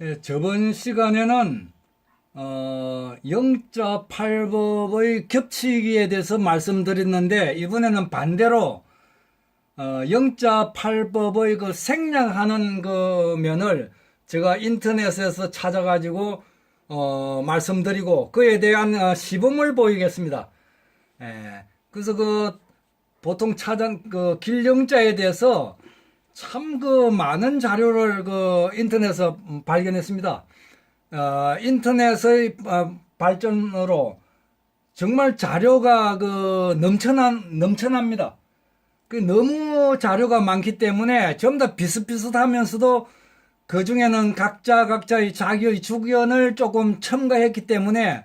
예, 저번 시간에는 어, 영자 8법의 겹치기에 대해서 말씀드렸는데 이번에는 반대로 어, 영자 8법의 그 생략하는 그 면을 제가 인터넷에서 찾아가지고 어, 말씀드리고 그에 대한 어, 시범을 보이겠습니다. 예, 그래서 그 보통 찾아 그 길영자에 대해서 참 그 많은 자료를 그 인터넷에서 음, 발견했습니다. 어, 인터넷의 어, 발전으로 정말 자료가 그 넘쳐난 넘쳐납니다. 그 너무 자료가 많기 때문에 전부 다 비슷비슷하면서도 그 중에는 각자 각자의 자기의 주견을 조금 첨가했기 때문에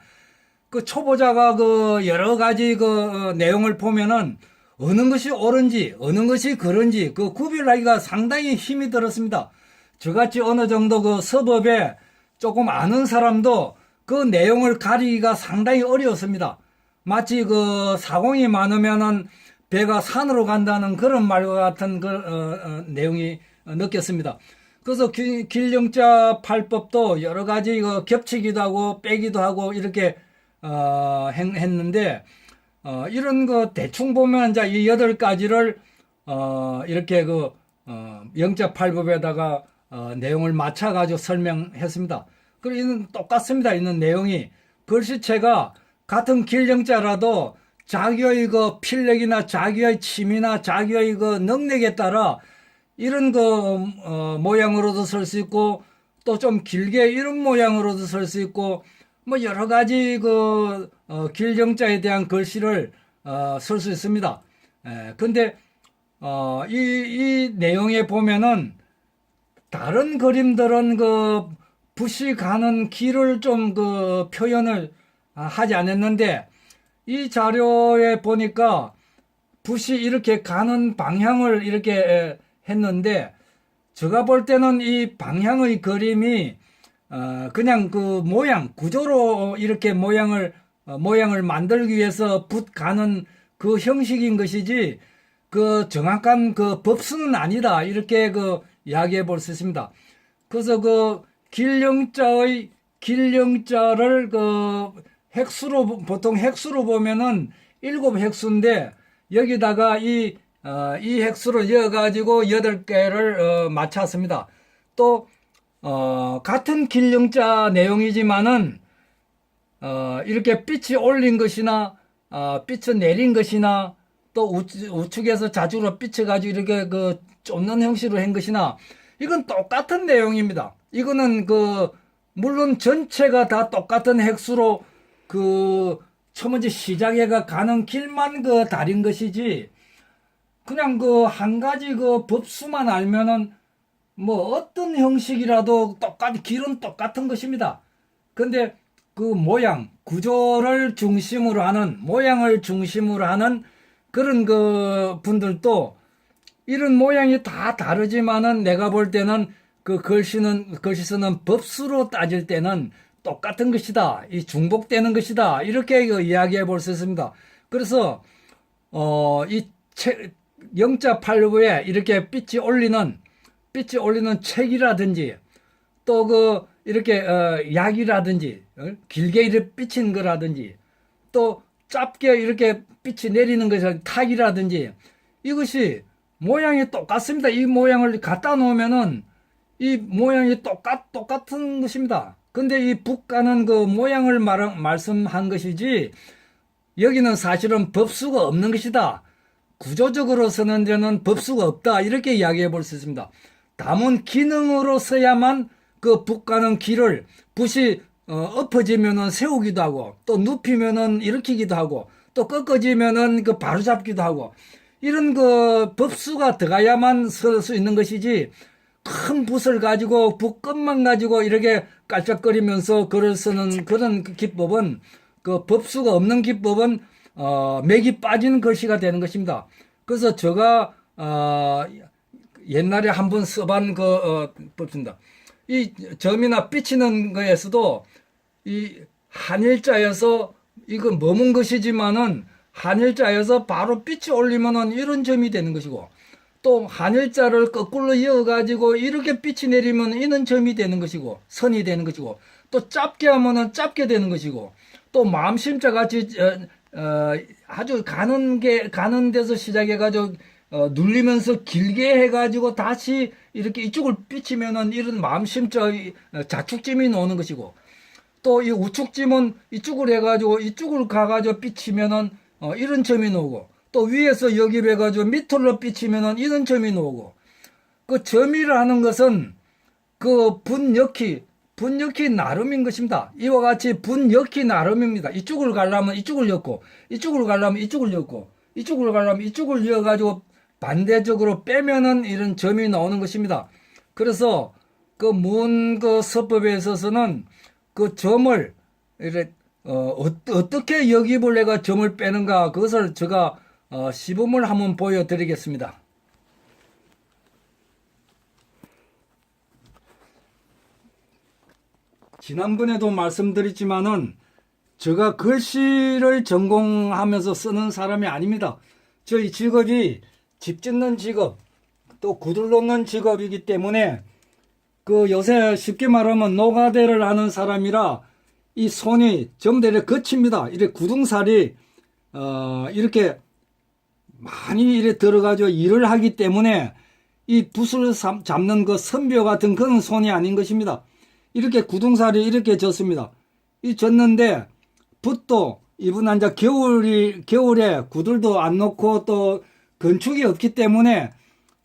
그 초보자가 그 여러 가지 그 어, 내용을 보면은 어느 것이 옳은지 어느 것이 그런지 그 구별하기가 상당히 힘이 들었습니다. 저같이 어느 정도 그 서법에 조금 아는 사람도 그 내용을 가리기가 상당히 어려웠습니다. 마치 그 사공이 많으면은 배가 산으로 간다는 그런 말과 같은 그 어, 어, 내용이 느꼈습니다. 그래서 길, 길령자 팔법도 여러 가지 그 겹치기도 하고 빼기도 하고 이렇게 어, 했- 했는데 어, 이런 거 대충 보면 이제 이 여덟 가지를 어, 이렇게 그 어, 영자 팔법에다가 어, 내용을 맞춰 가지고 설명했습니다. 그리고 똑같습니다. 있는 내용이 글씨체가 같은 길령자라도 자기의 그 필력이나 자기의 취미나 자기의 그 능력에 따라 이런 그 어, 모양으로도 쓸 수 있고 또 좀 길게 이런 모양으로도 쓸 수 있고 뭐 여러 가지 그 어, 길정자에 대한 글씨를 어, 쓸 수 있습니다. 에, 근데 어, 이, 이 내용에 보면은 다른 그림들은 그 붓이 가는 길을 좀 그 표현을 아, 하지 않았는데 이 자료에 보니까 붓이 이렇게 가는 방향을 이렇게 에, 했는데 제가 볼 때는 이 방향의 그림이 어, 그냥 그 모양 구조로 이렇게 모양을 어, 모양을 만들기 위해서 붓 가는 그 형식인 것이지 그 정확한 그 법수는 아니다 이렇게 그 이야기해 볼 수 있습니다. 그래서 그 길령자의 길령자를 그 획수로 보- 보통 획수로 보면은 일곱 획수인데 여기다가 이, 어, 이 획수를 이어가지고 여덟 개를 어, 맞췄습니다. 또 어, 같은 길령자 내용이지만은 어, 이렇게 빛이 올린 것이나 어, 빛을 내린 것이나 또 우측, 우측에서 좌측으로 빛을 가지고 이렇게 그 쫓는 형식으로 한 것이나 이건 똑같은 내용입니다. 이거는 그 물론 전체가 다 똑같은 핵수로 그 처음 먼저 시작해가 가는 길만 그 다른 것이지 그냥 그 한 가지 그 법수만 알면은 뭐 어떤 형식이라도 똑같 길은 똑같은 것입니다. 근데 그 모양 구조를 중심으로 하는 모양을 중심으로 하는 그런 그 분들도 이런 모양이 다 다르지만은 내가 볼 때는 그 글씨는 글씨 쓰는 법수로 따질 때는 똑같은 것이다. 이 중복되는 것이다. 이렇게 그 이야기해 볼 수 있습니다. 그래서 어 이 영자 팔부에 이렇게 빛이 올리는 빛이 올리는 책이라든지 또 그 이렇게 어, 약이라든지 어? 길게 이렇게 삐친 거라든지 또 짧게 이렇게 빛이 내리는 것이 탁이라든지 이것이 모양이 똑같습니다. 이 모양을 갖다 놓으면은 이 모양이 똑같 똑같은 것입니다. 근데 이 북가는 그 모양을 말, 말씀한 것이지 여기는 사실은 법수가 없는 것이다. 구조적으로 쓰는 데는 법수가 없다. 이렇게 이야기해 볼 수 있습니다. 다문 기능으로 써야만 그 북가는 길을 붓이 어, 엎어지면은 세우기도 하고 또 눕히면은 일으키기도 하고 또 꺾어지면은 그 바로잡기도 하고 이런 그 법수가 들어가야만 쓸수 있는 것이지 큰 붓을 가지고 붓 끝만 가지고 이렇게 깔짝거리면서 글을 쓰는 그런 그 기법은 그 법수가 없는 기법은 어, 맥이 빠진 글씨가 되는 것입니다. 그래서 제가 어, 옛날에 한번 써본 그 어, 법입니다. 이 점이나 삐치는 거에서도 이 한일자여서 이거 머문 것이지만은 한일자여서 바로 빛이 올리면은 이런 점이 되는 것이고 또 한일자를 거꾸로 이어가지고 이렇게 빛이 내리면 이는 점이 되는 것이고 선이 되는 것이고 또 짧게 하면은 짧게 되는 것이고 또 마음심자 같이 어, 어, 아주 가는 게 가는 데서 시작해 가지고 어, 눌리면서 길게 해가지고 다시 이렇게 이쪽을 비치면은 이런 마음심자의 어, 자축점이 나오는 것이고 또 이 우측짐은 이쪽을 해가지고 이쪽을 가가지고 비치면은 어, 이런 점이 나오고 또 위에서 여기 해가지고 밑으로 비치면은 이런 점이 나오고 그 점이라는 것은 그 분역히 분역히 나름인 것입니다. 이와 같이 분역히 나름입니다. 이쪽을 가려면 이쪽을 엮고 이쪽을 가려면 이쪽을 엮고 이쪽을 가려면 이쪽을 이어가지고 반대적으로 빼면은 이런 점이 나오는 것입니다. 그래서 그 문그 서법에 있어서는 그 점을 이래 어, 어, 떻게 여기볼 내가 점을 빼는가 그것을 제가 어, 시범을 한번 보여드리겠습니다. 지난번에도 말씀드렸지만은 제가 글씨를 전공하면서 쓰는 사람이 아닙니다. 저희 직업이 집 짓는 직업, 또 구들 놓는 직업이기 때문에 그 요새 쉽게 말하면 노가대를 하는 사람이라 이 손이 이렇게 거칩니다. 이렇게 구둥살이 어 이렇게 많이 이래 들어가지고 일을 하기 때문에 이 붓을 삼- 잡는 그 선비와 같은 그런 손이 아닌 것입니다. 이렇게 구둥살이 이렇게 졌습니다. 이 졌는데 붓도 이분 한자 겨울이 겨울에 구들도 안 놓고 또 건축이 없기 때문에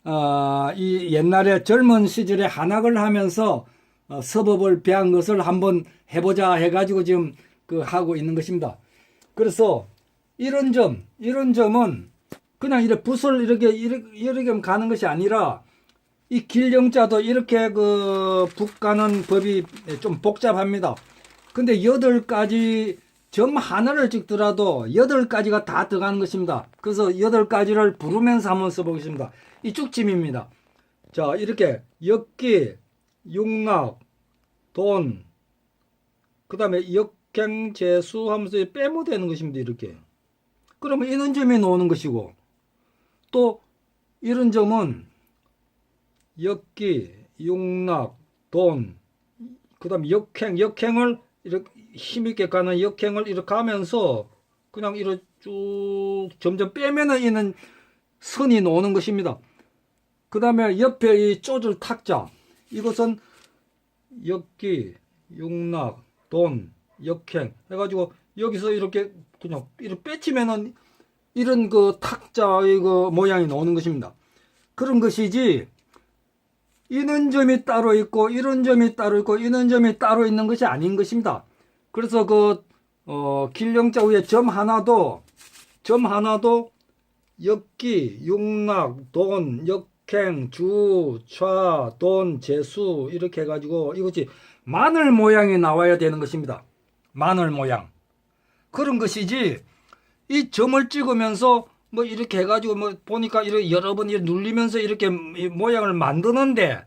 어, 이 옛날에 젊은 시절에 한학을 하면서 어, 서법을 배한 것을 한번 해보자 해가지고 지금 그 하고 있는 것입니다. 그래서 이런 점, 이런 점은 그냥 이렇게 붓을 이렇게 이렇게, 이렇게 가는 것이 아니라 이 길령자도 이렇게 그붓 가는 법이 좀 복잡합니다. 근데 여덟 가지 점 하나를 찍더라도 여덟 가지가 다 들어가는 것입니다. 그래서 여덟 가지를 부르면서 한번 써보겠습니다. 이쪽 짐입니다. 자, 이렇게 역기, 육락, 돈, 그 다음에 역행, 재수 하면서 빼모되는 것입니다. 이렇게. 그러면 이런 점이 나오는 것이고, 또 이런 점은 역기, 육락, 돈, 그 다음에 역행, 역행을 이렇게 힘있게 가는 역행을 이렇게 하면서 그냥 이렇게 쭉 점점 빼면은 이는 선이 나오는 것입니다. 그 다음에 옆에 이 쪼줄 탁자. 이것은 역기, 육락, 돈, 역행 해가지고 여기서 이렇게 그냥 이렇게 빼치면은 이런 그 탁자의 그 모양이 나오는 것입니다. 그런 것이지 이런 점이 따로 있고 이런 점이 따로 있고 이런 점이 따로 있는 것이 아닌 것입니다. 그래서 그 어, 길령자 위에 점 하나도 점 하나도 역기, 육락, 돈, 역행, 주, 차, 돈, 재수 이렇게 해가지고 이것이 마늘 모양이 나와야 되는 것입니다. 마늘 모양 그런 것이지 이 점을 찍으면서 뭐 이렇게 해가지고 뭐 보니까 이렇게 여러 번 눌리면서 이렇게 이 모양을 만드는데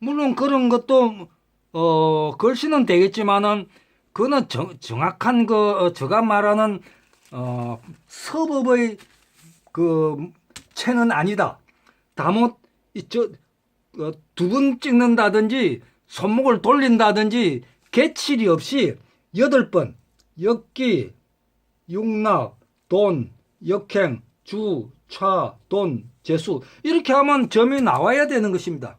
물론 그런 것도 어 글씨는 되겠지만은 그거는 정, 정확한 그 어, 제가 말하는 어 서법의 그 채는 아니다. 다못 이저 두번 찍는다든지 손목을 돌린다든지 개칠이 없이 여덟 번 역기 육락 돈 역행 주 차 돈 재수 이렇게 하면 점이 나와야 되는 것입니다.